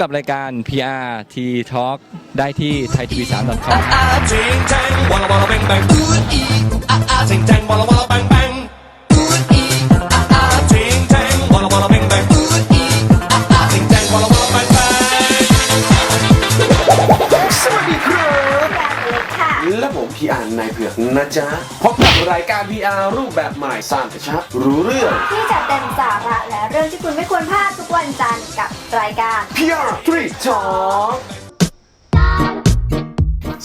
กับรายการ PR T Talk ได้ที่ thaitv3.com อ่าจริงจังวอลวอลแบงแบงอูดอีอ่าอ่าจริงจังวอลวอลแบงแบงอูดอีอ่าอ่าจริงจังวอลวอลแบงแบงอูดอีอ่าอ่าจริงจังวอลวอลแบงแบงสวัสดีครับค่ะและผมพี่อ่านนายเผือกนะจ๊ะพบกับ รายการ PR รูปแบบใหม่สร้างกระชับรู้เรื่อง ที่จะเต็มสาระและเรื่องที่คุณไม่ควรพลาดทุกวันจันทร์กับรายการ PR 3 Talk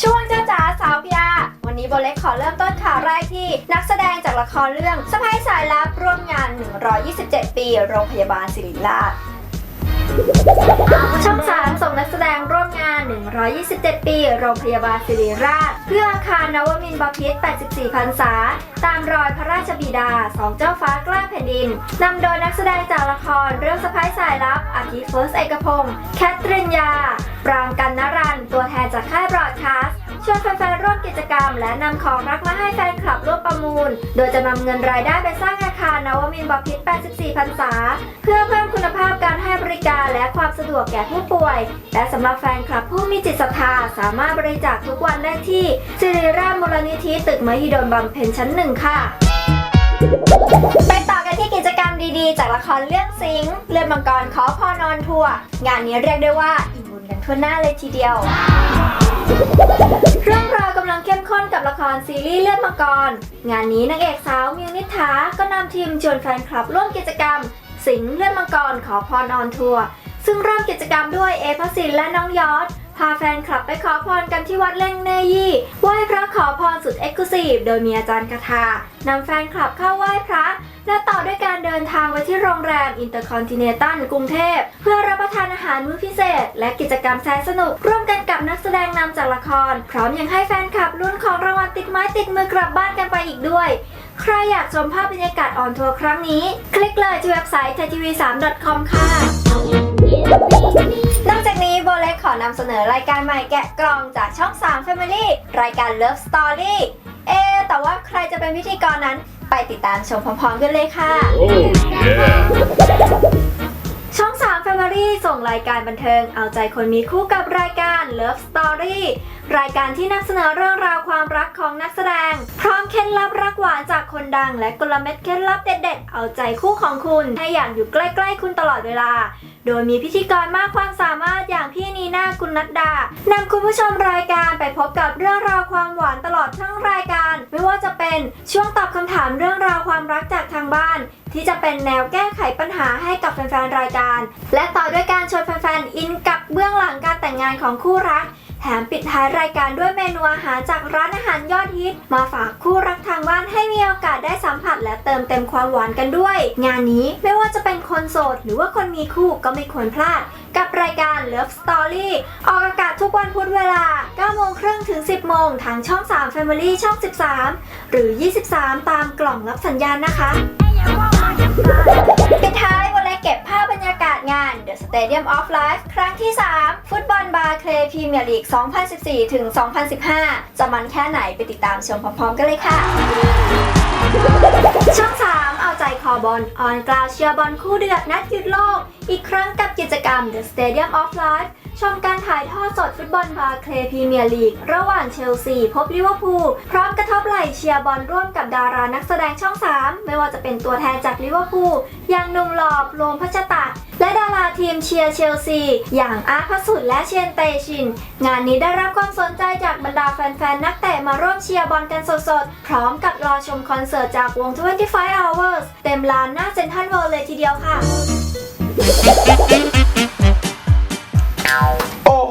ช่วงจ้าจ๋าสาวพิยาวันนี้โบเล็กขอเริ่มต้นข่าวแรกที่ นักแสดงจากละครเรื่องสะพ้ายสายลับร่วมงาน 127 ปี โรงพยาบาลศิริราช ช่องสามส่งนักแสดงร่วมงาน 127 ปี โรงพยาบาลศิริราช เพื่ออาคารนวมินทร์บพิตร84พรรษา ตามรอยพระราชบิดา สองเจ้าฟ้ากล้าแผ่นดิน นำโดยนักแสดงจากละครเรื่องสะพ้ายสายลับ อาทิเฟิร์สเอกพงศ์แคทรินยา ปรางกันนรัน ตัวแทนจากค่ายบรอดคาสต์ ชวนแฟนๆร่วมกิจกรรม และนำของรักมาให้แฟนคลับร่วมประมูล โดยจะนำเงินรายได้ไปสร้างอาคารนวมินทร์บพิตร84พรรษา เพื่อเพิ่มคุณภาพการให้บริการและความสะดวกแก่ผู้ป่วย และสำหรับแฟนคลับผู้มีจิตศรัทธาสามารถบริจาคทุกวันได้ที่สิริราชมูลนิธิตึกมหิดลบำเพ็ญชั้นหนึ่งค่ะ ไปต่อกันที่กิจกรรมดีๆ จากละครเรื่องสิงห์เลือดมังกรขอพอนอนทัวร์งานนี้เรียกได้ว่าอิ่มบุญกันทั่วหน้าเลยทีเดียว เรื่องราวกำลังเข้มข้นกับละครซีรีส์เลือดมังกร งานนี้นางเอกสาวมิวนิษฐาก็นำทีมชวนแฟนคลับร่วมกิจกรรม สิงห์เลือดมังกรขอพรออนทัวร์ซึ่งเริ่มกิจกรรมด้วยเอพสินและน้องยอดพาแฟนคลับไปขอพรกันที่วัดเล่งเนยี่ไหว้พระขอพรสุดเอ็กซ์คลูซีฟโดยมีอาจารย์คาถานำแฟนคลับเข้าไหว้พระ และต่อด้วยการเดินทางไปที่โรงแรมอินเตอร์คอนติเนตัลกรุงเทพ เพื่อรับประทานอาหารมื้อพิเศษ และกิจกรรมแสนสนุก ร่วมกันกับนักแสดงนำจากละคร พร้อมยังให้แฟนคลับลุ้นของรางวัลติดไม้ติดมือกลับบ้านกันไปอีกด้วย ใครอยากชมภาพบรรยากาศออนทัวร์ครั้งนี้ คลิกเลยที่เว็บไซต์ thaitv3.com ค่ะนอกจากนี้โบเล็กขอนำเสนอรายการใหม่แกะกล่องจากช่อง 3 Family รายการ Love Story เอแต่ว่าใครจะเป็นพิธีกรนั้น ไปติดตามชมพร้อมๆกันเลยค่ะ Oh yeah. 3 Family ส่งรายการบันเทิง เอาใจคนมีคู่กับรายการ Love Story รายการที่นำเสนอเรื่องราวความรักของนักแสดง พร้อมเคล็ดลับรักหวานจากคนดัง และกลเม็ดเคล็ดลับเด็ดๆ เอาใจคู่ของคุณ ให้อยากอยู่ใกล้ๆคุณตลอดเวลา โดยมีพิธีกรมากความสามารถอย่างพี่นีน่ากุลนัดดานำคุณผู้ชมรายการไปพบกับเรื่องราวความหวานตลอดทั้งรายการ ไม่ว่าจะเป็นช่วงตอบคำถามเรื่องราวความรักจากทางบ้าน ที่จะเป็นแนวแก้ไขปัญหาให้กับแฟนๆรายการและต่อด้วยการชวนแฟนๆอินกับเบื้องหลังการแต่งงานของคู่รัก แถมปิดท้ายรายการด้วยเมนูอาหารจากร้านอาหารยอดฮิต มาฝากคู่รักทางบ้านให้มีโอกาสได้สัมผัสและเติมเต็มความหวานกันด้วย งานนี้ไม่ว่าจะเป็นคนโสด หรือว่าคนมีคู่ก็ไม่ควรพลาด กับรายการ Love Story ออกอากาศทุกวันพุธเวลา9โมงครึ่งถึง 10 โมงทางช่อง 3 Family ช่อง 13 หรือ 23 ตามกล่องรับสัญญาณนะคะ Stadium of Life ครั้งที่ 3 ฟุตบอลบาร์เคลพรีเมียร์ลีก 2014 ถึง 2015 จะมันแค่ไหนไปติดตามชมพร้อมๆกันเลยค่ะ ช่อง 3 เอาใจคอบอลออนกลาวเชียร์บอลคู่เดือดนัดหยุดโลก อีกครั้งกับกิจกรรม The Stadium of Life ชมการถ่ายทอดสดฟุตบอลบาร์เคลพรีเมียร์ลีก ระหว่างเชลซีพบลิเวอร์พูลพร้อมกระทบไหล่เชียร์บอลร่วมกับดารานักแสดงช่อง 3 ไม่ว่าจะเป็นตัวแทนจากลิเวอร์พูลอย่างหนุ่มหล่อโลมพัชตะ ดาราทีมเชียร์เชลซี อย่างอาร์ตพสุดและเชียนเตชิน งานนี้ได้รับความสนใจจากบรรดาแฟนๆ นักเตะมาร่วมเชียร์บอลกันสดๆ พร้อมกับรอชมคอนเสิร์ตจากวง 25 Hours เต็มลานหน้าเซ็นทรัลเวิลด์เลยทีเดียวค่ะ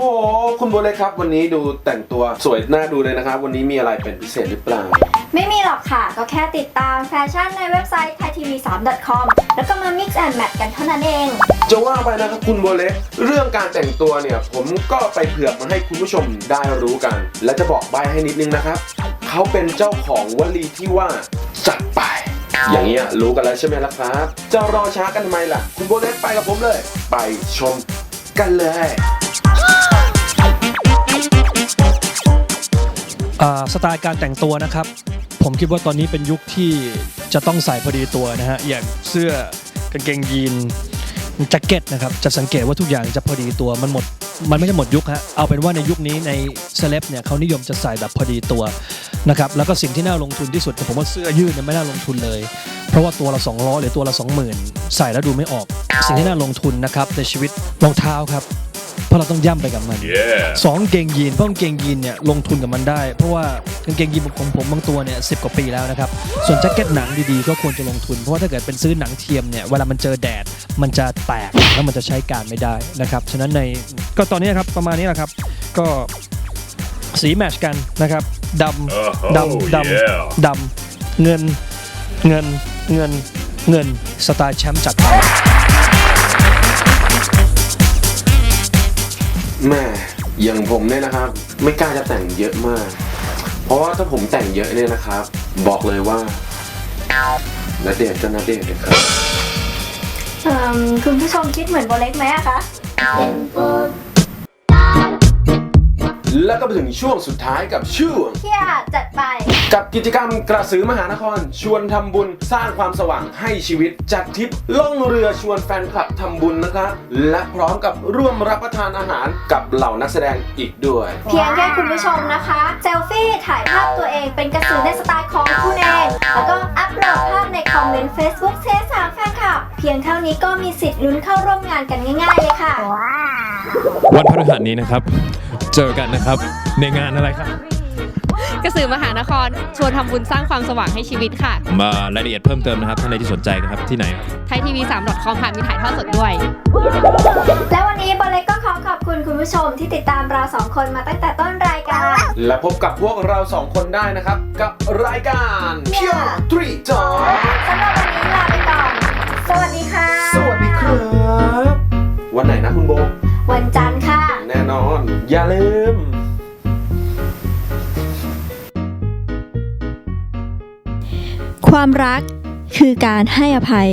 โอ้โห คุณโบเลยครับวันนี้ดูแต่งตัวสวยน่าดูเลยนะครับ วันนี้มีอะไรเป็นพิเศษหรือเปล่า ไม่มีหรอกค่ะ ก็แค่ติดตามแฟชั่นในเว็บไซต์ thaitv3.com แล้วก็มา mix and match กันเท่านั้นเอง จะว่าไปนะครับคุณโบเล็ก เรื่องการแต่งตัวเนี่ย ผมก็ไปเผือกมาให้คุณผู้ชมได้รู้กัน และจะบอกใบให้นิดนึงนะครับเขาเป็นเจ้าของวลีที่ว่าจัดไปอย่างเงี้ยรู้กันแล้วใช่ไหมล่ะครับ จะรอช้ากันทำไมล่ะ คุณโบเล็กไปกับผมเลย ไปชมกันเลย สไตล์การแต่งตัวนะครับ ผมคิดว่าตอนนี้เป็นยุคที่จะต้องใส่พอดีตัวนะฮะอย่างเสื้อกางเกงยีนแจ็คเก็ตนะครับจะสังเกตว่าทุกอย่างจะพอดีตัวมันหมดมันไม่ใช่หมดยุคฮะเอาเป็นว่าในยุคนี้ในเซเลบเนี่ยเขานิยมจะใส่แบบพอดีตัวนะครับแล้วก็สิ่งที่น่าลงทุนที่สุดผมว่าเสื้อยืดเนี่ยไม่น่าลงทุนเลย เพราะว่าตัวละ200หรือตัวละ20,000 ใส่แล้วดูไม่ออก สิ่งที่น่าลงทุนนะครับในชีวิตรองเท้าครับ เพราะเราต้องย่ำไปกับมันสองกางเกงยีนเพราะกางเกงยีนเนี่ยลงทุนกับมันได้ เพราะว่ากางเกงยีนของผมบางตัวเนี่ยสิกว่าปีแล้วนะครับส่วนแจ็คเก็ตหนังดีๆก็ควรจะลงทุน เพราะว่าถ้าเกิดเป็นซื้อหนังเทียมเนี่ยเวลามันเจอแดดมันจะแตกแล้วมันจะใช้การไม่ได้นะครับฉะนั้นในก็ตอนนี้ครับประมาณนี้แหละครับ ก็สีแมทชกันนะครับดำดำดำดำเงินเงินเงินเงินสไตล์แชมป์จัดไป แม่อย่างผมเนี่ยนะครับ ไม่กล้าจะแต่งเยอะมาก เพราะว่าถ้าผมแต่งเยอะเนี่ยนะครับ บอกเลยว่านาเดชน์ก็นาเดชน์เลยครับ เอิ่มคุณผู้ชมคิดเหมือนโบเล็กไหมอะคะ แล้วก็ไปถึงช่วงสุดท้ายกับช่วง เที่ยจัดไป กับกิจกรรมกระสือมหานคร ชวนทำบุญสร้างความสว่างให้ชีวิต จัดทริปล่องเรือชวนแฟนคลับทำบุญนะครับ และพร้อมกับร่วมรับประทานอาหารกับเหล่านักแสดงอีกด้วย เพียงแค่คุณผู้ชมนะคะเซลฟี่ถ่ายภาพตัวเองเป็นกระสือในสไตล์ของคุณเอง แล้วก็อัปโหลดภาพในคอมเมนต์ Facebook เทสามแฟนคลับ เพียงเท่านี้ก็มีสิทธิ์ลุ้นเข้าร่วมงานกันง่ายๆเลยค่ะ วันพฤหัสนี้นะครับ เจอกันนะครับ ในงานอะไรครับ กระสือมหานคร ชวนทำบุญสร้างความสว่างให้ชีวิตค่ะ มารายละเอียดเพิ่มเติมนะครับท่านใดที่สนใจนะครับที่ไหนครับ ไทยทีวี3 com ค่ะมีถ่ายทอดสดด้วย และวันนี้โบเล็กก็ขอขอบคุณคุณผู้ชมที่ติดตามเราสองคนมาตั้งแต่ต้นรายการ และพบกับพวกเราสองคนได้นะครับ กับรายการ Pure Three Talk สำหรับวันนี้ลาไปก่อน สวัสดีค่ะ สวัสดีครับ วันไหนนะคุณโบ วันจันทร์ค่ะ แน่นอน อย่าลืมความรักคือการให้อภัย